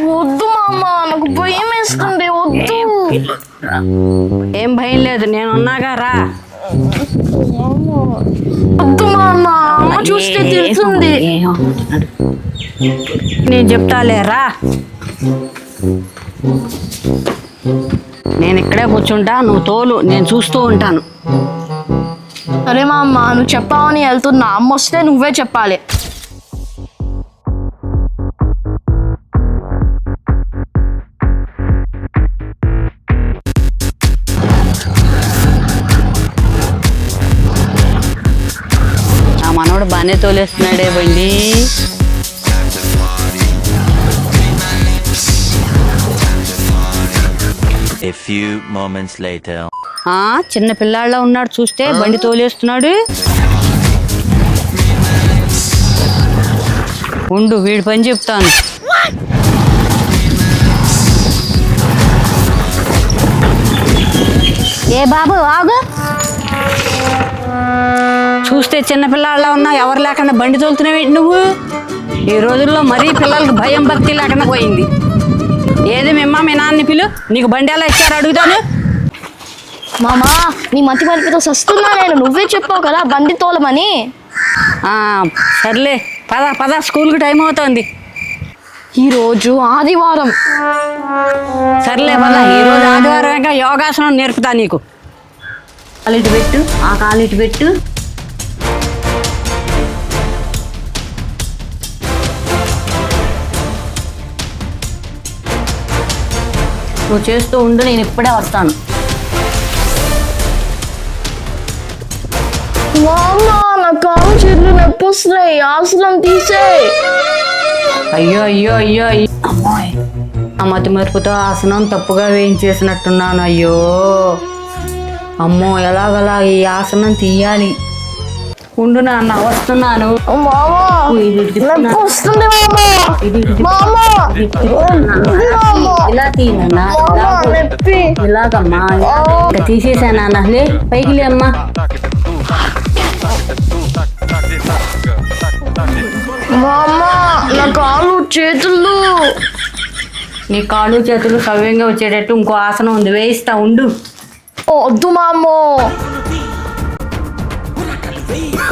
వద్దు మామ నాకు భయం వేస్తుంది వద్దు. ఏం భయం లేదు నేను ఉన్నాగా రా. వద్దు మామ అమ్మ చూస్తే తిడుతుంది నేను చెప్తాలే రా. నేను ఇక్కడే కూర్చుంటా నువ్వు తోలు నేను చూస్తూ ఉంటాను. సరే మా అమ్మ నువ్వు చెప్పావని వెళ్తున్నా అమ్మ వస్తే నువ్వే చెప్పాలి. బాగానే తోలేస్తున్నాడే బండి. A few moments later. ఆ చిన్న పిల్లాళ్ళ ఉన్నాడు చూస్తే బండి తోలేస్తున్నాడు. ఉండు వీడి పని చెప్తాను. ఏ బాబు ఆగు. చూస్తే చిన్న పిల్లాళ్ళ ఉన్నా ఎవరు లేకుండా బండి తోలుతున్నావేంటి నువ్వు? ఈ రోజుల్లో మరీ పిల్లలకి భయం భక్తి లేకుండా పోయింది. ఏది మిమ్మ మీ నాన్నని పిలు నీకు బండి ఎలా ఇచ్చారు అడుగుతాను. మామా నీ మతి మరిపితో సస్తున్నా నేను. నువ్వే చెప్పావు కదా బండి తోలమని. సర్లే పద పద స్కూల్కి టైం అవుతుంది. ఈరోజు ఆదివారం. సర్లే పద ఈరోజు ఆదివారం యోగాసనం నేర్పుతా నీకు. కాలు ఇటు పెట్టు ఆ కాలు ఇటు పెట్టు. నువ్వు చేస్తూ ఉండు నేను ఇప్పుడే వస్తాను. మామ నా కాలు చేతులు నొప్పి వస్తున్నాయి. ఆసనం తీసే. అయ్యో అయ్యో అయ్యో అయ్యో. అమ్మోయ్ ఆ మతి మరుపుతో ఆసనం తప్పుగా వేయించేసినట్టున్నాను అయ్యో. అమ్మో ఎలాగలా ఈ ఆసనం తీయాలి. ఉండు నాన్న వస్తున్నాను. ఇలా తీ నాన్న. ఇలా మామ తీ. నొప్పి. ఇలాగమ్మా ఇంకా తీసేసాను లే పైకి లే అమ్మా. నా కాలు చేతులు. నీ కాళ్ళు చేతులు సవ్యంగా వచ్చేటట్టు ఇంకో ఆసనం ఉంది. వేయిస్తా ఉండు. వద్దు మామో. Yeah.